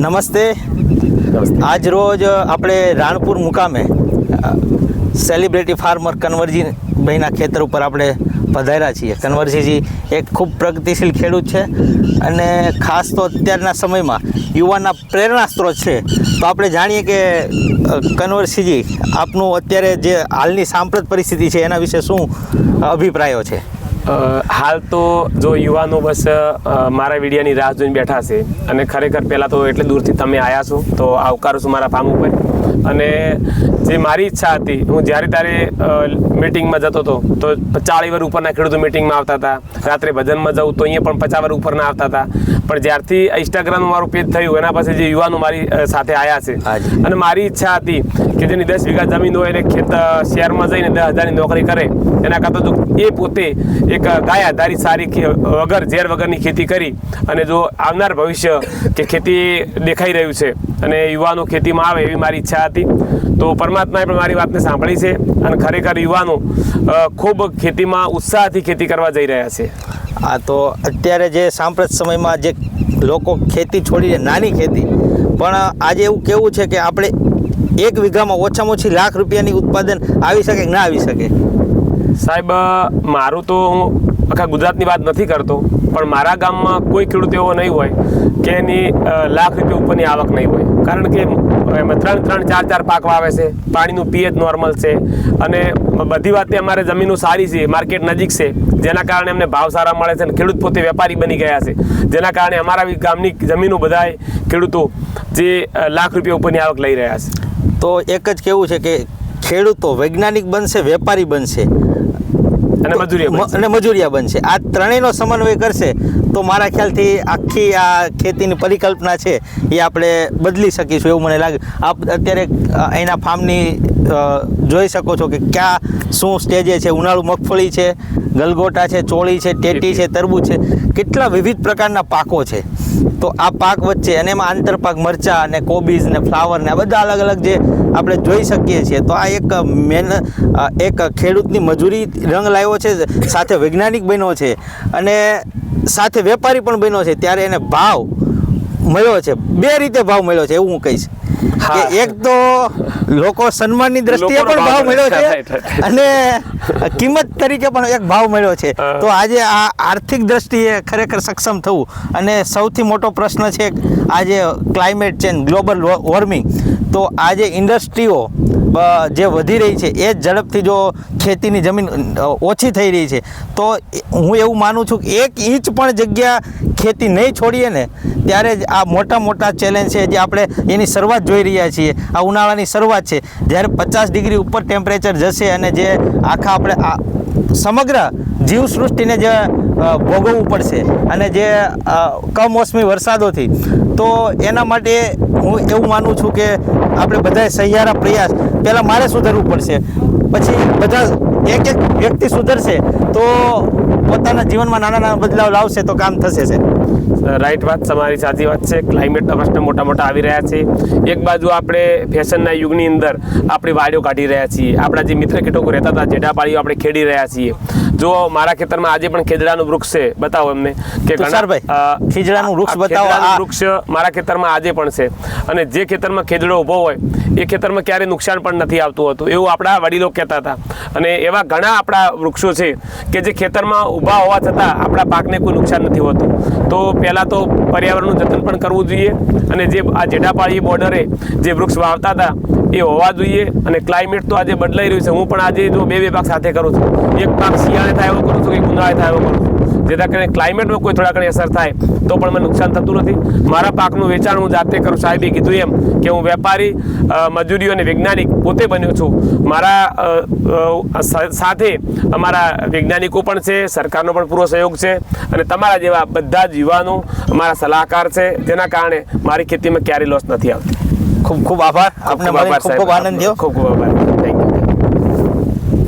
નમસ્તે. આજ રોજ આપણે રાણપુર મુકામે સેલિબ્રિટી ફાર્મર કન્વરજી ભાઈના ખેતર ઉપર આપણે પધાર્યા છીએ. કન્વરજીજી એક ખૂબ પ્રગતિશીલ ખેડૂત છે અને ખાસ તો અત્યારના સમયમાં યુવાના પ્રેરણા સ્ત્રોત છે. તો આપણે જાણીએ કે કન્વરસિંહજી આપનું અત્યારે જે હાલની સાંપ્રત પરિસ્થિતિ છે એના વિશે શું અભિપ્રાયો છે? હાલ તો જો યુવાનો બસ મારા વિડીયાની રાહ જોઈને બેઠા છે અને ખરેખર પહેલાં તો એટલે દૂરથી તમે આવ્યા છો, તો આવકારું છું મારા ફાર્મ ઉપર. અને જે મારી ઈચ્છા હતી, હું જ્યારે ત્યારે મિટિંગમાં જતો હતો, તો ચાળી વર ઉપરના ખેડૂતો મિટિંગમાં આવતા હતા, રાત્રે ભજનમાં જવું, તો અહીંયા પણ પચાસ વર ઉપરના આવતા હતા. પણ જ્યારથી ઇન્સ્ટાગ્રામનું મારું પેજ થયું એના પાસે જે યુવાનો મારી સાથે આવ્યા છે. અને મારી ઈચ્છા હતી કે જેની દસ વીઘા જમીન હોય એને ખેત શહેરમાં જઈને દસ હજારની નોકરી કરે. એના કરતાં જો એ પોતે એક ગાય આધારિત સારી વગર ઝેર વગરની ખેતી કરી અને જો આવનાર ભવિષ્ય કે ખેતી દેખાઈ રહ્યું છે અને યુવાનો ખેતીમાં આવે એવી મારી ઈચ્છા હતી. તો પરમાત્માએ પણ મારી વાતને સાંભળી છે અને ખરેખર યુવાનો ખૂબ ખેતીમાં ઉત્સાહથી ખેતી કરવા જઈ રહ્યા છે. આ તો અત્યારે જે સાંપ્રત સમયમાં જે લોકો ખેતી છોડીને નાની ખેતી. પણ આજે એવું કેવું છે કે આપણે એક વીઘામાં ઓછામાં ઓછી લાખ રૂપિયાની ઉત્પાદન આવી શકે કે ના આવી શકે? સાહેબ, મારું તો આખા ગુજરાતની વાત નથી કરતો, પણ મારા ગામમાં કોઈ ખેડૂત એવો નહીં હોય કે એની લાખ રૂપિયા ઉપરની આવક નહીં હોય. કારણ કે એમાં ત્રણ ત્રણ, ચાર ચાર પાક વાવે છે, પાણીનું પીએચ નોર્મલ છે અને બધી વાતે અમારે જમીનો સારી છે, માર્કેટ નજીક છે, જેના કારણે અમને ભાવ સારા મળે છે અને ખેડૂત પોતે વેપારી બની ગયા છે. જેના કારણે અમારા ગામની જમીનો બધાય ખેડૂતો જે લાખ રૂપિયા ઉપરની આવક લઈ રહ્યા છે. તો એક જ કેવું છે કે ખેડૂતો વૈજ્ઞાનિક બનશે, વેપારી બનશે. અને મજૂરી અને મજૂરિયા બનશે. આ ત્રણેયનો સમન્વય કરશે તો મારા ખ્યાલથી આખી આ ખેતીની પરિકલ્પના છે એ આપણે બદલી શકીશું એવું મને લાગે. આપ અત્યારે એના અહીંના ફાર્મની જોઈ શકો છો કે ક્યાં શું સ્ટેજે છે. ઉનાળુ મગફળી છે ગલગોટા છે ચોળી છે ટેટી. છે તરબૂચ છે. કેટલા વિવિધ પ્રકારના પાકો છે. તો આ પાક વચ્ચે અને એમાં આંતરપાક મરચા અને કોબીઝ ને ફ્લાવર ને આ બધા અલગ અલગ જે આપણે જોઈ શકીએ છીએ, તો આ એક મેન એક ખેડૂતની મજૂરી રંગ લાવ્યો છે, સાથે વૈજ્ઞાનિક બન્યો છે અને સાથે વેપારી પણ બન્યો છે, ત્યારે એને ભાવ મળ્યો છે, બે રીતે ભાવ મળ્યો છે, એવું હું કહીશ. કે એક તો લોકો સન્માનની દ્રષ્ટિએ પણ ભાવ મળ્યો છે. અને કિંમત તરીકે પણ એક ભાવ મળ્યો છે. તો આજે આ આર્થિક દ્રષ્ટિએ ખરેખર સક્ષમ થવું અને સૌથી મોટો પ્રશ્ન છે આજે ક્લાઇમેટ ચેન્જ ગ્લોબલ વોર્મિંગ તો આજે ઇન્ડસ્ટ્રીઓ જે વધી રહી છે એ જ ઝડપથી જો ખેતીની જમીન ઓછી થઈ રહી છે તો હું એવું માનું છું કે એક ઇંચ પણ જગ્યા ખેતી નહીં છોડીએ ને ત્યારે જ આ મોટા મોટા ચેલેન્જ છે જે આપણે એની શરૂઆત જોઈ રહ્યા છીએ. આ ઉનાળાની શરૂઆત છે. જ્યારે પચાસ ડિગ્રી ઉપર ટેમ્પરેચર જશે અને જે આખા આપણે સમગ્ર જીવસૃષ્ટિને જે ભોગવવું પડશે અને જે કમોસમી વરસાદોથી, તો એના માટે હું એવું માનું છું કે આપણે બધાએ સહિયારા પ્રયાસ પહેલાં મારે સુધરવું પડશે. પછી બધા એક એક વ્યક્તિ સુધરશે, તો પોતાના જીવનમાં નાના નાના બદલાવ લાવશે તો કામ થશે છે રાઈટ વાત તમારી સાચી વાત છે. ક્લાઇમેટના પ્રશ્ન મોટા મોટા આવી રહ્યા છે. એક બાજુ આપણે ફેશનના યુગની અંદર આપણી વાડીઓ કાઢી રહ્યા છીએ. આપણા જે મિત્ર કીટકો રહેતા હતા જેડા પાડીઓ આપણે ખેડી રહ્યા છીએ. જો મારા ખેતરમાં આજે પણ ખેજડાનું વૃક્ષ છે બતાવો એમને કે ખીજડાનું વૃક્ષ બતાવો. વૃક્ષ મારા ખેતરમાં આજે પણ છે. અને જે ખેતરમાં ખેજડો ઊભો હોય એ ખેતરમાં ક્યારે નુકસાન પણ નથી આવતું હતું. એવું આપણા વડીલો કહેતા હતા. અને એવા ઘણા આપણા વૃક્ષો છે કે જે ખેતરમાં ઊભા હોવા છતાં આપણા પાકને કોઈ નુકસાન નથી હોતું. તો પહેલાં તો પર્યાવરણનું જતન પણ કરવું જોઈએ અને જે આ જેડાપાળી બોર્ડરે જે વૃક્ષ વાવતા હતા, એ હોવા જોઈએ અને ક્લાઇમેટ તો આજે બદલાઈ રહ્યું છે. હું પણ આજે જો બે બે પાક સાથે કરું છું. એક પાક શિયાળે થાય એવો કરું છું કે ઉનાળે થાય એવો કરું છું. જેના કારણે ક્લાઇમેટમાં કોઈ થોડા ઘણી અસર થાય તો પણ મને નુકસાન થતું નથી. મારા પાકનું વેચાણ હું જાતે કરું સાહેબે કીધું એમ કે હું વેપારી મજૂરીઓ અને વૈજ્ઞાનિક પોતે બન્યો છું. મારા સાથે અમારા વૈજ્ઞાનિકો પણ છે સરકારનો પણ પૂરો સહયોગ છે અને તમારા જેવા બધા જ યુવાનો અમારા સલાહકાર છે. જેના કારણે મારી ખેતીમાં ક્યારેય લોસ નથી આવતી. ખૂબ ખૂબ આભાર. આપને મળીને ખૂબ ખૂબ આનંદ ખૂબ ખૂબ આભાર.